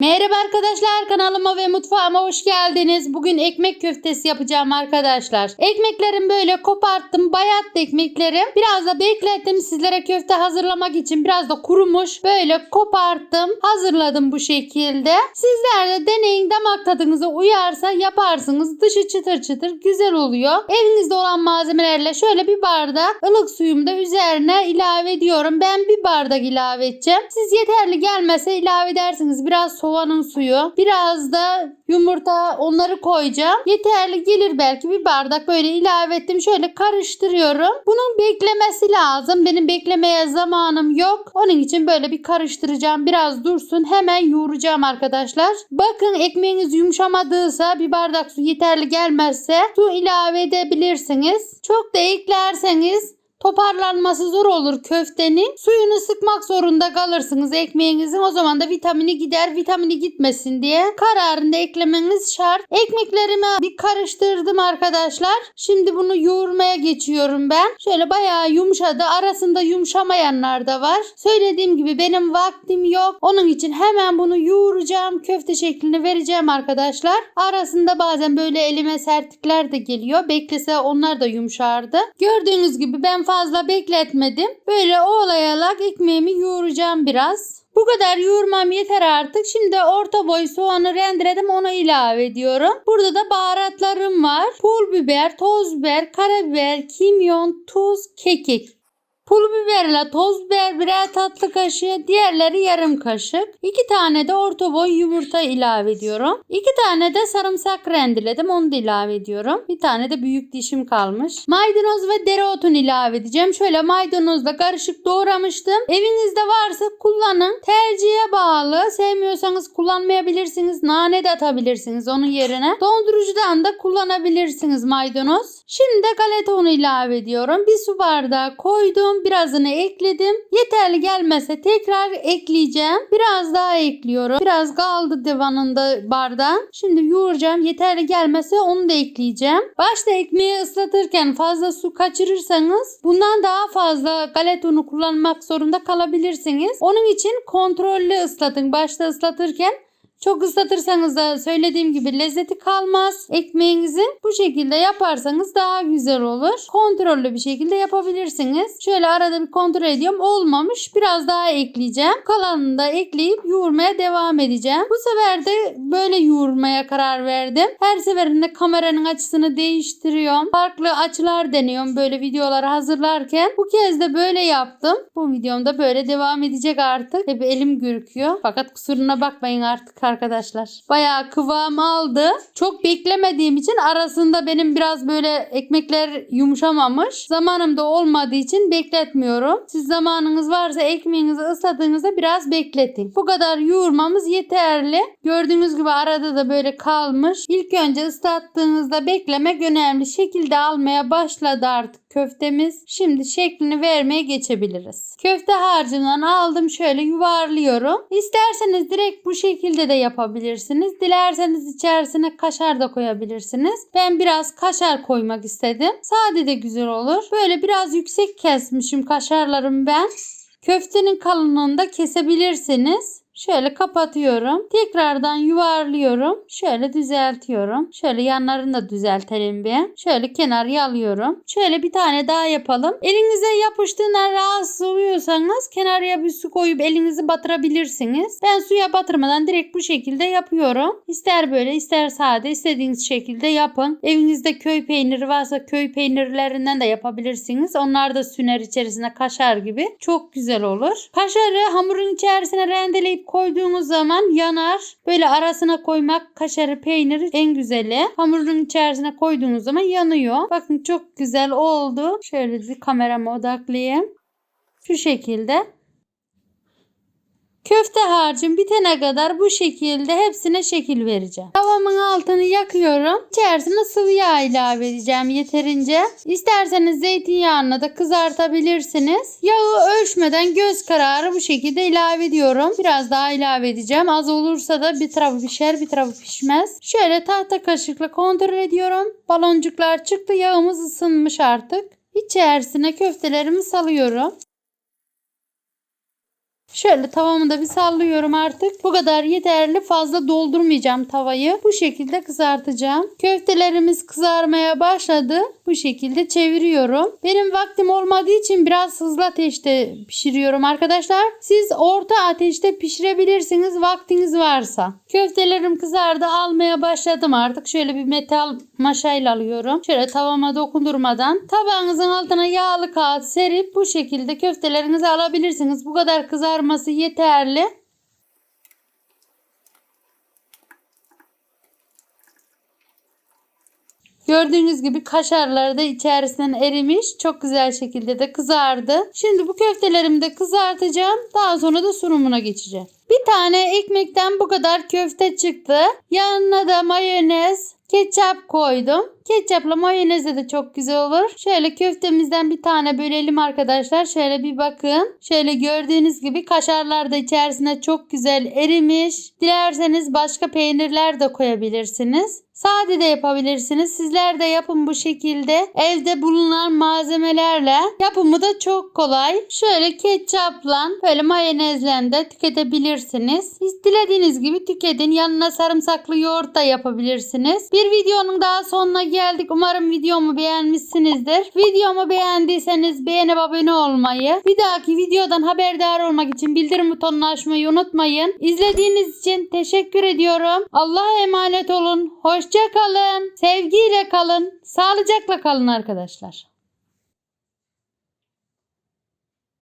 Merhaba arkadaşlar kanalıma ve mutfağıma hoş geldiniz. Bugün ekmek köftesi yapacağım arkadaşlar. Ekmeklerim böyle koparttım. Bayattı ekmeklerim. Biraz da beklettim sizlere köfte hazırlamak için. Biraz da kurumuş. Böyle koparttım. Hazırladım bu şekilde. Sizler de deneyin damak tadınıza uyarsa yaparsınız. Dışı çıtır çıtır güzel oluyor. Evinizde olan malzemelerle şöyle bir bardak ılık suyumu da üzerine ilave ediyorum. Ben bir bardak ilave edeceğim. Siz yeterli gelmese ilave edersiniz. Biraz soğanın suyu, biraz da yumurta onları koyacağım. Yeterli gelir belki bir bardak böyle ilave ettim. Şöyle karıştırıyorum. Bunun beklemesi lazım. Benim beklemeye zamanım yok. Onun için böyle bir karıştıracağım. Biraz dursun. Hemen yoğuracağım arkadaşlar. Bakın ekmeğiniz yumuşamadıysa bir bardak su yeterli gelmezse su ilave edebilirsiniz. Çok da eklerseniz toparlanması zor olur köftenin. Suyunu sıkmak zorunda kalırsınız ekmeğinizin. O zaman da vitamini gider. Vitamini gitmesin diye kararında eklemeniz şart. Ekmeklerimi bir karıştırdım arkadaşlar. Şimdi bunu yoğurmaya geçiyorum ben. Şöyle bayağı yumuşadı. Arasında yumuşamayanlar da var. Söylediğim gibi benim vaktim yok. Onun için hemen bunu yoğuracağım. Köfte şeklini vereceğim arkadaşlar. Arasında bazen böyle elime sertlikler de geliyor. Beklese onlar da yumuşardı. Gördüğünüz gibi ben fazla bekletmedim. Böyle ovalayarak ekmeğimi yoğuracağım biraz. Bu kadar yoğurmam yeter artık. Şimdi orta boy soğanı rendeledim onu ilave ediyorum. Burada da baharatlarım var. Pul biber, toz biber, karabiber, kimyon, tuz, kekik. Pul biberle toz biber birer tatlı kaşığı, diğerleri yarım kaşık. İki tane de orta boy yumurta ilave ediyorum. İki tane de sarımsak rendeledim onu da ilave ediyorum. Bir tane de büyük dişim kalmış. Maydanoz ve dereotunu ilave edeceğim. Şöyle maydanozla karışık doğramıştım. Evinizde varsa kullanın. Tercihe bağlı. Sevmiyorsanız kullanmayabilirsiniz. Nane de atabilirsiniz onun yerine. Dondurucudan da kullanabilirsiniz maydanoz. Şimdi de galeta unu ilave ediyorum. Bir su bardağı koydum. Birazını ekledim. Yeterli gelmese tekrar ekleyeceğim. Biraz daha ekliyorum. Biraz kaldı divanında bardağın. Şimdi yoğuracağım. Yeterli gelmese onu da ekleyeceğim. Başta ekmeği ıslatırken fazla su kaçırırsanız bundan daha fazla galeta unu kullanmak zorunda kalabilirsiniz. Onun için kontrollü ıslatın. Başta ıslatırken çok ıslatırsanız da söylediğim gibi lezzeti kalmaz ekmeğinizin. Bu şekilde yaparsanız daha güzel olur. Kontrollü bir şekilde yapabilirsiniz. Şöyle arada bir kontrol ediyorum. Olmamış. Biraz daha ekleyeceğim. Kalanını da ekleyip yoğurmaya devam edeceğim. Bu sefer de böyle yoğurmaya karar verdim. Her seferinde kameranın açısını değiştiriyorum. Farklı açılar deniyorum böyle videoları hazırlarken. Bu kez de böyle yaptım. Bu videomda böyle devam edecek artık. Hep elim gürküyor. Fakat kusuruna bakmayın artık arkadaşlar. Bayağı kıvam aldı. Çok beklemediğim için arasında benim biraz böyle ekmekler yumuşamamış. Zamanım da olmadığı için bekletmiyorum. Siz zamanınız varsa ekmeğinizi ısladığınızda biraz bekletin. Bu kadar yoğurmamız yeterli. Gördüğünüz gibi arada da böyle kalmış. İlk önce ıslattığınızda beklemek önemli. Şekilde almaya başladı artık köftemiz. Şimdi şeklini vermeye geçebiliriz. Köfte harcından aldım şöyle yuvarlıyorum. İsterseniz direkt bu şekilde de yapabilirsiniz. Dilerseniz içerisine kaşar da koyabilirsiniz. Ben biraz kaşar koymak istedim. Sade de güzel olur. Böyle biraz yüksek kesmişim kaşarlarımı ben. Köftenin kalınlığını da kesebilirsiniz. Şöyle kapatıyorum. Tekrardan yuvarlıyorum. Şöyle düzeltiyorum. Şöyle yanlarını da düzeltelim bir. Şöyle kenar yalıyorum. Şöyle bir tane daha yapalım. Elinize yapıştığından rahatsız oluyorsanız kenarıya bir su koyup elinizi batırabilirsiniz. Ben suya batırmadan direkt bu şekilde yapıyorum. İster böyle ister sade istediğiniz şekilde yapın. Evinizde köy peyniri varsa köy peynirlerinden de yapabilirsiniz. Onlar da süner içerisine kaşar gibi. Çok güzel olur. Kaşarı hamurun içerisine rendeleyip koyduğunuz zaman yanar. Böyle arasına koymak kaşarı peyniri en güzeli. Hamurun içerisine koyduğunuz zaman yanıyor. Bakın çok güzel oldu. Şöyle bir kamerama odaklayayım. Şu şekilde. Köfte harcım bitene kadar bu şekilde hepsine şekil vereceğim. Tavamın altını yakıyorum. İçerisine sıvı yağ ilave edeceğim yeterince. İsterseniz zeytinyağını da kızartabilirsiniz. Yağı ölçmeden göz kararı bu şekilde ilave ediyorum. Biraz daha ilave edeceğim. Az olursa da bir tarafı pişer bir tarafı pişmez. Şöyle tahta kaşıkla kontrol ediyorum. Baloncuklar çıktı. Yağımız ısınmış artık. İçerisine köftelerimi salıyorum. Şöyle tavamı da bir sallıyorum artık. Bu kadar yeterli. Fazla doldurmayacağım tavayı. Bu şekilde kızartacağım. Köftelerimiz kızarmaya başladı. Bu şekilde çeviriyorum. Benim vaktim olmadığı için biraz hızlı ateşte pişiriyorum arkadaşlar. Siz orta ateşte pişirebilirsiniz vaktiniz varsa. Köftelerim kızardı. Almaya başladım artık. Şöyle bir metal maşayla alıyorum. Şöyle tavama dokundurmadan tabağınızın altına yağlı kağıt serip bu şekilde köftelerinizi alabilirsiniz. Bu kadar kızarması yeterli. Gördüğünüz gibi kaşarları da içerisinden erimiş. Çok güzel şekilde de kızardı. Şimdi bu köftelerimi de kızartacağım. Daha sonra da sunumuna geçeceğim. Bir tane ekmekten bu kadar köfte çıktı. Yanına da mayonez, ketçap koydum. Ketçapla mayonezle de çok güzel olur. Şöyle köftemizden bir tane bölelim arkadaşlar. Şöyle bir bakın. Şöyle gördüğünüz gibi kaşarlar da içerisine çok güzel erimiş. Dilerseniz başka peynirler de koyabilirsiniz. Sade de yapabilirsiniz. Sizler de yapın bu şekilde. Evde bulunan malzemelerle yapımı da çok kolay. Şöyle ketçapla böyle mayonezle de tüketebilirsiniz. Dilediğiniz gibi tüketin. Yanına sarımsaklı yoğurt da yapabilirsiniz. Bir videonun daha sonuna geldik. Umarım videomu beğenmişsinizdir. Videomu beğendiyseniz beğenip abone olmayı, bir dahaki videodan haberdar olmak için bildirim butonunu açmayı unutmayın. İzlediğiniz için teşekkür ediyorum. Allah'a emanet olun. Hoşça. Sevgiyle kalın. Sağlıcakla kalın arkadaşlar.